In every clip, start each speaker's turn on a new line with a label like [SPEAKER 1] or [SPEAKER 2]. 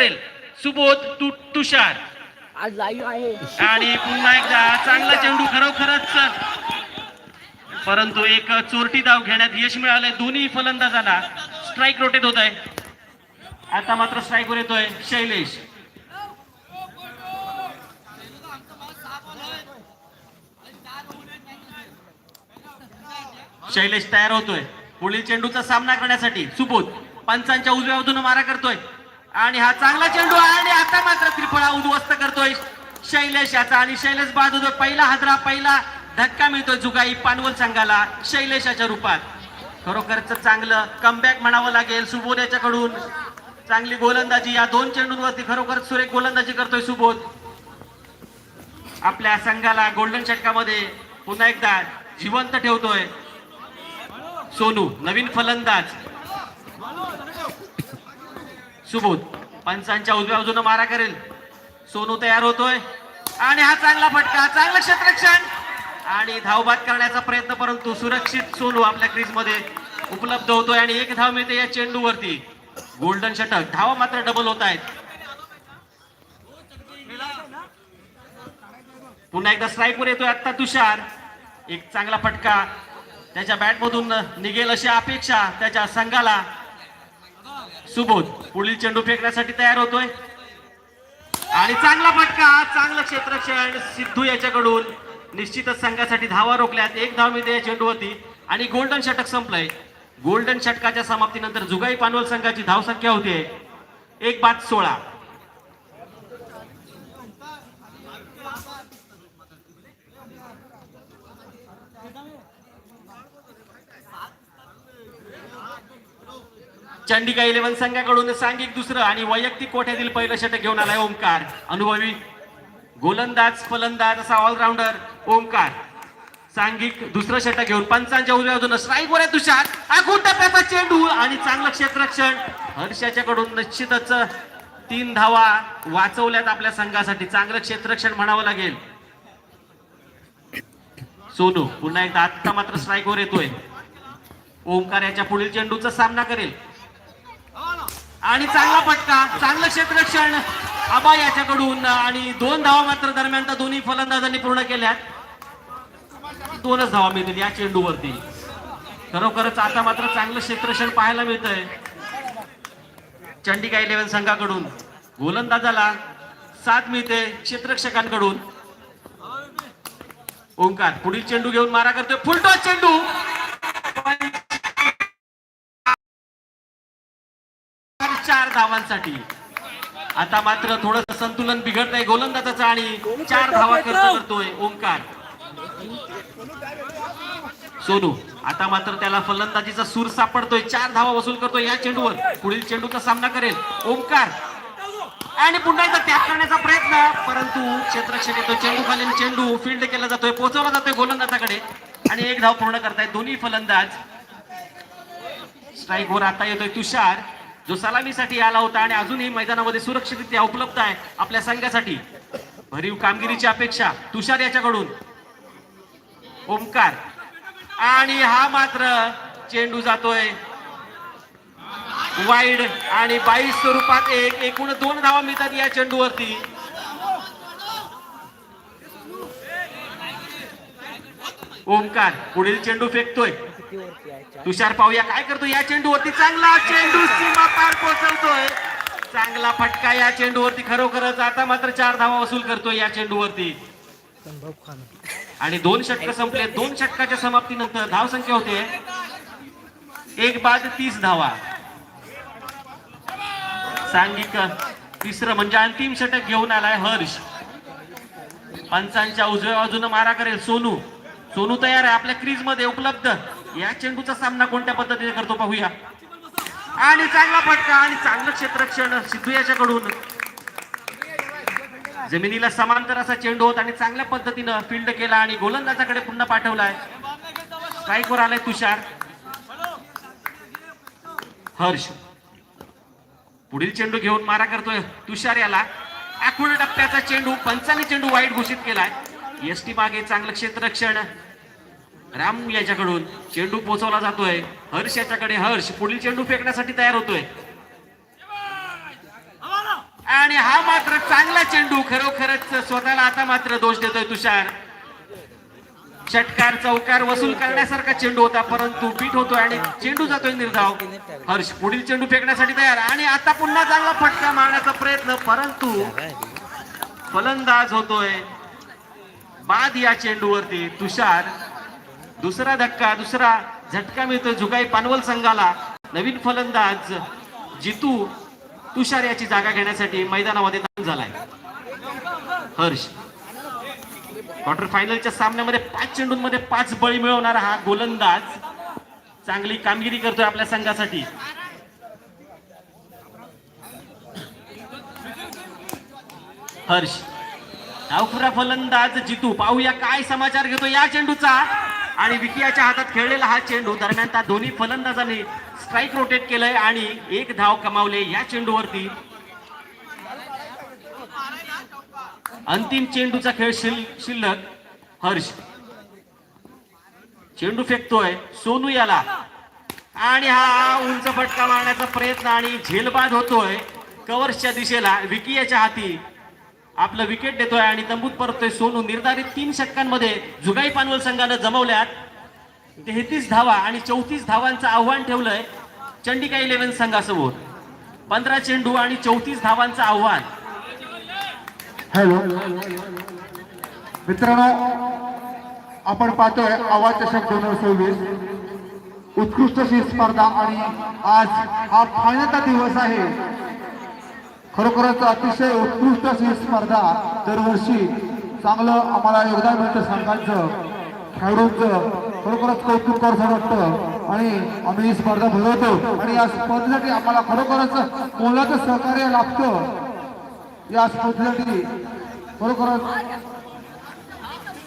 [SPEAKER 1] करेल. सुबोध तु तुषार.
[SPEAKER 2] आज लाईव्ह आहे.
[SPEAKER 1] आणि पुन्हा एकदा चांगला चेंडू खरोखरच परंतु एक चोरटी धाव घेण्यात यश मिळालंय. दोन्ही फलंदाजांना स्ट्राईक रोटेट होत आहे. आता मात्र स्ट्राईकवर येतोय शैलेश. शैलेश तयार होतोय. पुढील चेंडूचा सामना करण्यासाठी सुबोध पंचांच्या उजव्या बाजूने मारा करतोय. आणि हा चांगला चेंडू आहे आणि आता मात्र त्रिफळा उद्ध्वस्त करतोय. शैलेश याचा आणि शैलेश बाद होतोय पहिला हजरा पहिला धक्का मिळतोय जुगाई पानवल संघाला शैलेशाच्या रूपात. खरोखरच चांगलं कमबॅक म्हणावं लागेल सुबोध याच्याकडून. चांगली गोलंदाजी या दोन चेंडूंवरती खरोखर सुरेख गोलंदाजी करतोय सुबोध. आपल्या संघाला गोल्डन षटकामध्ये पुन्हा एकदा जिवंत ठेवतोय. सोनू नवीन फलंदाज. सुबोध पंचांच्या उजव्या बाजूने मारा करेल. सोनू तयार होतोय. आणि हा चांगला फटका चांगलं क्षेत्रक्षण आणि धावबाद करण्याचा प्रयत्न परंतु सुरक्षित सोनू आपल्या क्रीजमध्ये उपलब्ध होतोय आणि एक धाव मिळते या चेंडूवरती. गोल्डन षटक धावा मात्र डबल होत आहेत. पुन्हा एकदा स्ट्राईकवर येतोय आत्ता तुषार. एक चांगला फटका. त्याच्या बॅटमधून निघेल अशी अपेक्षा त्याच्या संघाला. सुबोध पुढील चेंडू फेकण्यासाठी तयार होतोय. आणि चांगला फटका चांगलं क्षेत्रक्षण सिद्धू याच्याकडून. निश्चितच संघासाठी धावा रोखल्यात. एक धाव मिळते या होती आणि गोल्डन षटक संपलंय. गोल्डन षटकाच्या समाप्तीनंतर जुगाई पानवल संघाची धावसंख्या होते. एक बाद सोळा. चंडिका इलेव्हन संघाकडून सांघिक दुसरं आणि वैयक्तिक कोठ्यातील पहिलं षटक घेऊन आलाय ओमकार. अनुभवी गोलंदाज फलंदाज असा ऑलराऊंडर ओमकार. सांघिक दुसरं षटक घेऊन पंचांच्या उजव्या बाजूनं स्ट्राईक वर आहे तुषार. आखून टप्प्याचा चेंडू आणि चांगलं क्षेत्ररक्षण. हर्षाच्याकडून निश्चितच तीन धावा वाचवल्यात आपल्या संघासाठी. चांगलं क्षेत्ररक्षण म्हणावं लागेल. सोनू पुन्हा एकदा आत्ता मात्र स्ट्राईक वर येतोय. ओमकार याच्या पुढील चेंडूचा सामना करेल. आणि चांगला फटका चांगलं क्षेत्रक्षण आबा याच्याकडून आणि दोन धावा मात्र दरम्यान तर दोन्ही फलंदाजांनी पूर्ण केल्यात. दोनच धावा मिळतील या चेंडूवरती. खरोखरच आता मात्र चांगलं क्षेत्रक्षण पाहायला मिळतंय. चंडिका इलेव्हन संघाकडून गोलंदाजाला साथ मिळते क्षेत्रक्षकांकडून ओंकार पुढील चेंडू घेऊन मारा करतोय. फुलटॉस चेंडू! चार धावांसाठी. आता मात्र थोडस संतुलन बिघडतंय. गोलंदाजाचं आणि चार धावा खर्च करतोय ओंकार. सोनू आता मात्र त्याला फलंदाजीचा सूर सापडतोय. चार धावा वसूल करतोय या चेंडूवर. पुढील चेंडूचा सामना करेल ओंकार. आणि पुन्हा एकदा त्याग करण्याचा प्रयत्न. परंतु क्षेत्रक्षण येतो चेंडू खालील चेंडू फील्ड केला जातोय. पोहोचवला जातोय गोलंदाजाकडे. आणि एक धाव पूर्ण करतायत दोन्ही फलंदाज. स्ट्राईक वर आता येतोय तुषार. जो सलामीसाठी आला होता आणि अजूनही मैदानामध्ये सुरक्षितरित्या उपलब्ध आहे आपल्या संघासाठी. भरीव कामगिरीची अपेक्षा तुषार याच्याकडून. ओमकार. आणि हा मात्र चेंडू जातोय. वाईड आणि बाईस स्वरूपात एक एकूण दोन धावा मिळतात या चेंडूवरती. ओमकार पुढील चेंडू फेकतोय. तुषार पाहूया काय करतो या चेंडूवरती. चांगला चेंडू सीमा चांगला फटका या चेंडूवरती खरोखरच आता मात्र चार धावा वसूल करतोय या चेंडूवरती. आणि दोन षटक संपले. दोन षटकाच्या समाप्तीनंतर धाव संख्या होते एक बाद तीस धावा. सांघिक तिसरं म्हणजे अंतिम षटक घेऊन आलाय हर्ष. पंचांच्या उजव्या बाजूनं मारा करेल सोनू. सोनू तयार आहे. आपल्या क्रीजमध्ये उपलब्ध. या चेंडूचा सामना कोणत्या पद्धतीने करतो पाहूया. आणि चांगला फटका आणि चांगलं क्षेत्रक्षण सिद्धू याच्याकडून. जमिनीला समांतर असा चेंडू होत आणि चांगल्या पद्धतीनं फिल्ड केला आणि गोलंदाजाकडे पुन्हा पाठवलाय. स्ट्राईकवर आलाय तुषार. हर्ष. पुढील चेंडू घेऊन मारा करतोय तुषार याला. आखूड टप्प्याचा चेंडू पंचाने चेंडू वाईट घोषित केलाय. एसटी मागे चांगलं क्षेत्ररक्षण. राम याच्याकडून चेंडू पोहोचवला जातोय. हर्ष याच्याकडे हर्ष पुढील चेंडू फेकण्यासाठी तयार होतोय. आणि हा मात्र चांगला चेंडू खरोखरच स्वतःला आता मात्र दोष देतोय तुषार. षटकार चौकार वसूल करण्यासारखा चेंडू होता परंतु पीठ होतोय आणि चेंडू जातोय निर्धाव. हर्ष पुढील चेंडू फेकण्यासाठी तयार. आणि आता पुन्हा चांगला फटका मारण्याचा प्रयत्न परंतु फलंदाज होतोय. बाद या चेंडूवरती तुषार. दुसरा धक्का दुसरा झटका मिळतो झुगाई पानवल संघाला. नवीन फलंदाज जितू तुषार याची जागा घेण्यासाठी मैदानामध्ये दाखल झालाय. हर्ष. क्वार्टर फायनलच्या सामन्यामध्ये पाच चेंडूंमध्ये पाच बळी मिळवणारा हा गोलंदाज चांगली कामगिरी करतोय आपल्या संघासाठी. हर्ष. डावखुरा फलंदाज जितू पाहूया काय समाचार घेतो या चेंडूचा. आणि विकियाच्या हातात खेळलेला हा चेंडू दरम्यान त्या दोन्ही फलंदाजांनी स्ट्राईक रोटेट केलंय आणि एक धाव कमावले या चेंडूवरती. अंतिम चेंडूचा खेळ शिल शिल्लक हर्ष. चेंडू फेकतोय सोनू याला. आणि हा उंच फटका मारण्याचा प्रयत्न आणि झेलबाद होतोय. कव्हर्सच्या दिशेला विकियाच्या हाती आपलं विकेट देतोय आणि तंबूत परतोय सोनू. निर्धारित तीन षटकांमध्ये जुगाई पानवल संघानं जमवल्यात. तेहतीस धावा आणि चौतीस धावांचं आव्हान ठेवलंय चंडिका इलेव्हन संघासमोर. पंधरा चेंडू आणि चौतीस धावांचं आव्हान.
[SPEAKER 3] हॅलो. मित्रांनो आपण पाहतोय आवाज चषक दोन हजार सव्वीस उत्कृष्ट स्पर्धा आणि आज हा फायनलचा दिवस आहे. खरोखरच अतिशय उत्कृष्ट अशी स्पर्धा दरवर्षी चांगलं आम्हाला योगदान मिळतं संघांचं खेळाडूंचं खरोखरच कौतुक करत वाटतं. आणि आम्ही ही स्पर्धा भरवतो आणि या स्पर्धेसाठी आम्हाला खरोखरच मोलाचं सहकार्य लाभतं. या स्पर्धेसाठी खरोखरच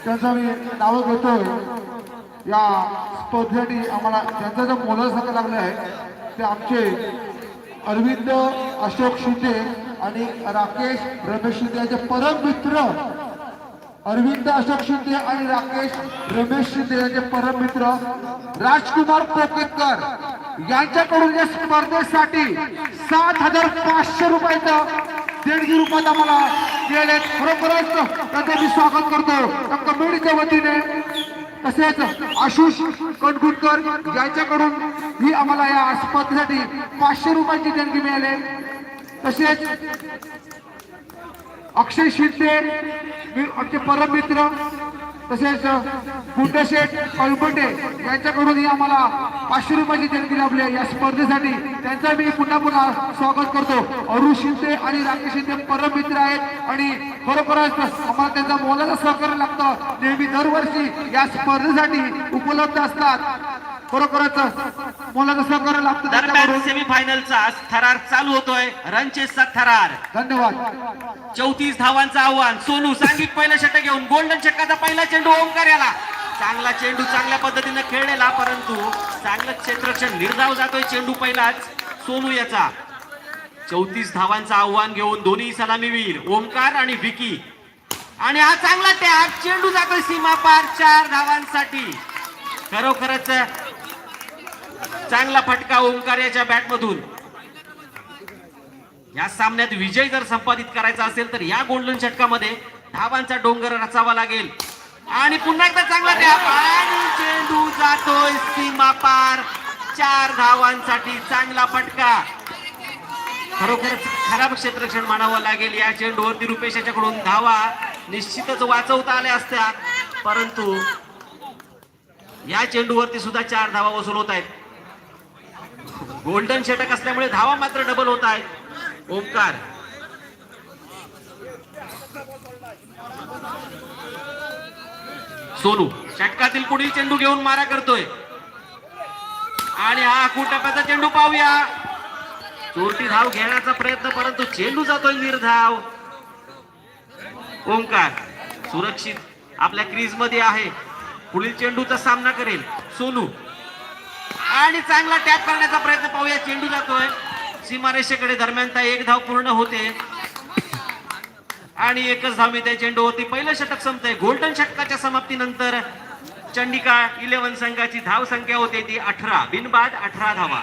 [SPEAKER 3] त्यांचं मी नावं घेतोय. या स्पर्धेसाठी आम्हाला त्यांचं जे मोलाचं सहकार्य लागलं आहे ते आमचे अरविंद अशोक शिंदे आणि राकेश रमेश शिंदे यांचे परम मित्र. अरविंद अशोक शिंदे आणि राकेश रमेश शिंदे यांचे परम मित्र. राजकुमार कोकेकर यांच्याकडून या स्पर्धेसाठी सात हजार पाचशे रुपयाचं देणगी रुपयात आम्हाला खरोखरच त्यांचं मी स्वागत करतो. कमिटीच्या वतीने. तसेच आशुष कणकुटकर यांच्याकडून ही आम्हाला या स्पर्धेसाठी पाचशे रुपयांची देणगी मिळाली. तसेच अक्षय शिंदे मी- आमचे परम मित्र तसेच कुंडशेठ कळपटे यांच्याकडूनही आम्हाला पाचशे रुपयाची देणगी लाभली आहे. या स्पर्धेसाठी त्यांचा मी पुन्हा पुन्हा स्वागत करतो. अरुण शिंदे आणि राकेश शिंदे परम मित्र आहेत आणि खरोखरच आम्हाला त्यांचा मोलाचं सहकार्य लागतं. नेहमी दरवर्षी या स्पर्धेसाठी उपलब्ध असतात. खरोखरच मोलाचं सहकार्य लागतं
[SPEAKER 1] दरम्यान सेमीफायनलचा थरार चालू होतोय. रणचेसचा थरार.
[SPEAKER 3] धन्यवाद.
[SPEAKER 1] चौतीस धावांचं आव्हान. सोनू सांघिक पहिलं षटक घेऊन. गोल्डन षटकाचा पहिला चेंडू ओंकार याला. चांगला चेंडू चांगल्या पद्धतीने खेळलेला परंतु चांगलं क्षेत्ररक्षण निर्धाव जातोय चेंडू पहिलाच. सोनू याचा. चौतीस धावांचं आव्हान घेऊन दोन्ही सलामीवीर ओंकार आणि विकी. आणि हा चांगला टॅप चेंडू जातोय सीमा पार चार धावांसाठी. खरोखरच चांगला फटका ओंकार याच्या बॅटमधून. या सामन्यात विजय जर संपादित करायचा असेल तर या गोल्डन षटकामध्ये धावांचा डोंगर रचावा लागेल. आणि पुन्हा एकदा चांगला टॅप आणि चेंडू जातोय सीमा पार. चार धावांसाठी चांगला फटका. खरोखर खराब क्षेत्रक्षण म्हणावं लागेल. या चेंडूवरती रुपेश याच्याकडून धावा. निश्चितच वाचवता आल्या असत्या. परंतु या चेंडूवरती सुद्धा चार धावा वसूल होत आहेत. गोल्डन षटक असल्यामुळे धावा मात्र डबल होत आहेत. ओंकार सोनू षटकातील पुढील चेंडू घेऊन मारा करतोय? आणि हा कुटप्याचा चेंडू पाहूया. चोरटी धाव घेण्याचा प्रयत्न परंतु चेंडू जातोय निर्धाव. ओंकार सुरक्षित आपल्या क्रीजमध्ये आहे. पुढील चेंडूचा सामना करेल. सोनू. आणि चांगला टॅप करण्याचा प्रयत्न सीमारेषेकडे दरम्यान त्या एक धाव पूर्ण होते. आणि एकच धाव मिळते चेंडू होती पहिलं षटक संपतंय. गोल्डन षटकाच्या समाप्तीनंतर चंडिका इलेव्हन संघाची धाव संख्या होते ती अठरा. बिनबाद अठरा धावा.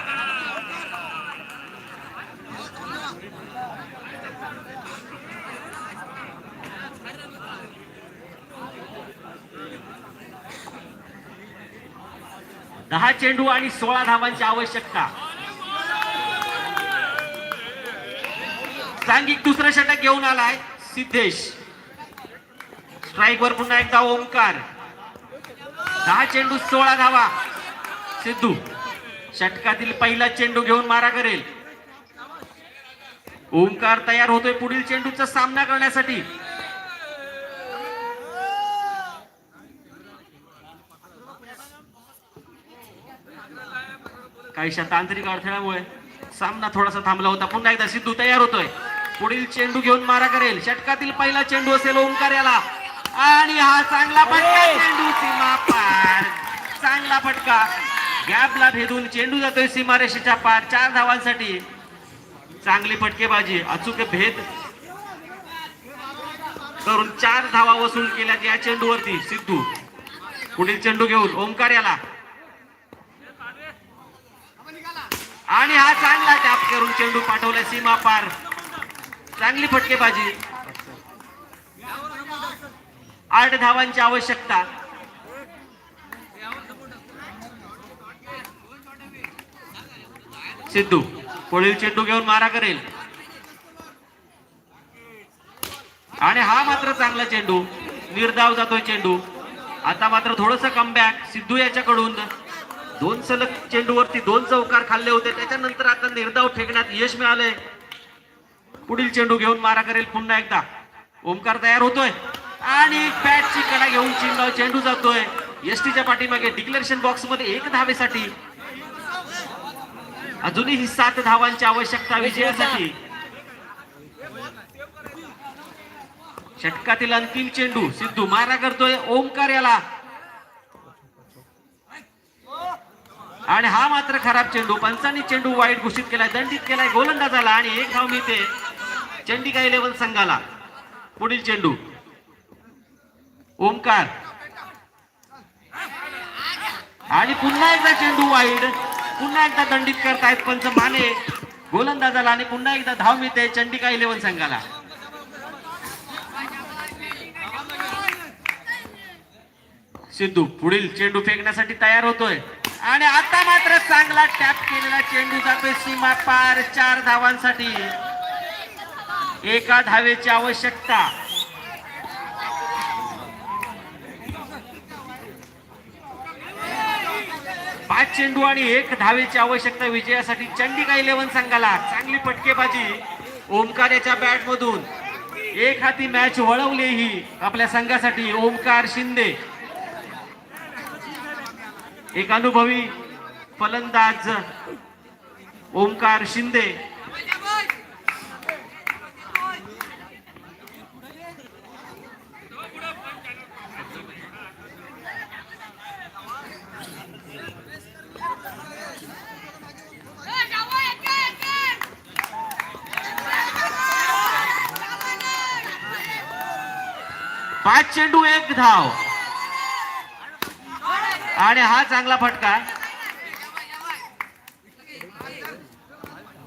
[SPEAKER 1] दहा चेंडू आणि सोळा धावांची आवश्यकता. सांघिक दुसरं षटक घेऊन आलाय सिद्धेश. स्ट्राईक वर पुन्हा एकदा ओंकार. दहा चेंडू सोळा धावा. सिद्धू षटकातील पहिला चेंडू घेऊन मारा करेल. ओंकार तयार होतोय पुढील चेंडूचा सामना करण्यासाठी. काहीशा तांत्रिक अडथळ्यामुळे सामना थोडासा थांबला होता. पुन्हा एकदा सिद्धू तयार होतोय. पुढील चेंडू घेऊन मारा करेल. षटकातील पहिला चेंडू असेल ओंकार याला आणि हा चांगला फटका चेंडू सीमा पार. चांगला फटका. गॅपला भेदून चेंडू जातोय सीमारेषेच्या पार. चार धावांसाठी चांगली फटकेबाजी. अचूक भेद करून चार धावा वसूल केल्या या चेंडूवरती. सिद्धू पुढील चेंडू घेऊन ओंकार याला आणि हा चांगला टॅप करून चेंडू पाठवला सीमा पार. चांगली फटकेबाजी. आठ धावांची आवश्यकता. सिद्धू पुढील चेंडू घेऊन मारा करेल. आणि हा मात्र चांगला चेंडू. निर्धाव जातोय चेंडू. आता मात्र थोडस कमबॅक सिद्धू याच्याकडून दोन सलग चेंडूवरती दोन चौकार खाल्ले होते. त्याच्यानंतर आता निर्धाव फेकण्यात यश मिळालंय. पुढील चेंडू घेऊन मारा करेल पुन्हा एकदा. ओमकार तयार होतोय. आणि पॅटची कडा घेऊन चिंगाव चेंडू जातोय. एसटीच्या पाठीमागे डिक्लेरेशन बॉक्समध्ये एक धावेसाठी. अजूनही सात धावांची आवश्यकता विजयासाठी. षटकातील अंतिम चेंडू सिद्धू मारा करतोय ओमकार याला. आणि हा मात्र खराब चेंडू पंचांनी चेंडू वाईट घोषित केलाय दंडित केलाय गोलंदाजाला आणि एक धाव मिळते. चंडिका इलेव्हन संघाला? पुढील चेंडू. ओमकार. आणि पुन्हा एकदा चेंडू वाईड पुन्हा एकदा दंडित करतायत पंच माने गोलंदाजाला आणि पुन्हा एकदा धाव मिळते चंडिका इलेव्हन संघाला. सिद्धू पुढील चेंडू फेकण्यासाठी तयार होतोय. आणि आता मात्र चांगला टॅप केलेला चेंडू जातोय सीमा पार चार धावांसाठी. एका धावेची आवश्यकता. पाच चेंडू आणि एक धावेची आवश्यकता विजयासाठी चंडिका इलेव्हन संघाला. चांगली फटकेबाजी ओमकार याच्या बॅट मधून एक हाती मॅच वळवली ही आपल्या संघासाठी ओमकार शिंदे. एक अनुभवी फलंदाज ओमकार शिंदे. पाच चेंडू एक धाव. आणि हा चांगला फटका.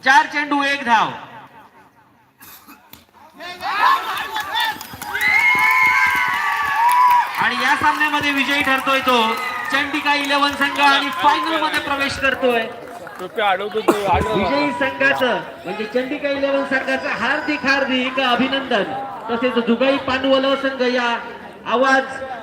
[SPEAKER 1] चार चेंडू एक धाव. आणि या सामन्यामध्ये विजयी ठरतोय तो. चंडिका इलेव्हन संघ आणि फायनलमध्ये प्रवेश करतोय. विजयी संघाचं म्हणजे चंडिका इलेव्हन संघाचं हार्दिक हार्दिक अभिनंदन. तसेच जुगाई पानवल संघ या आवाज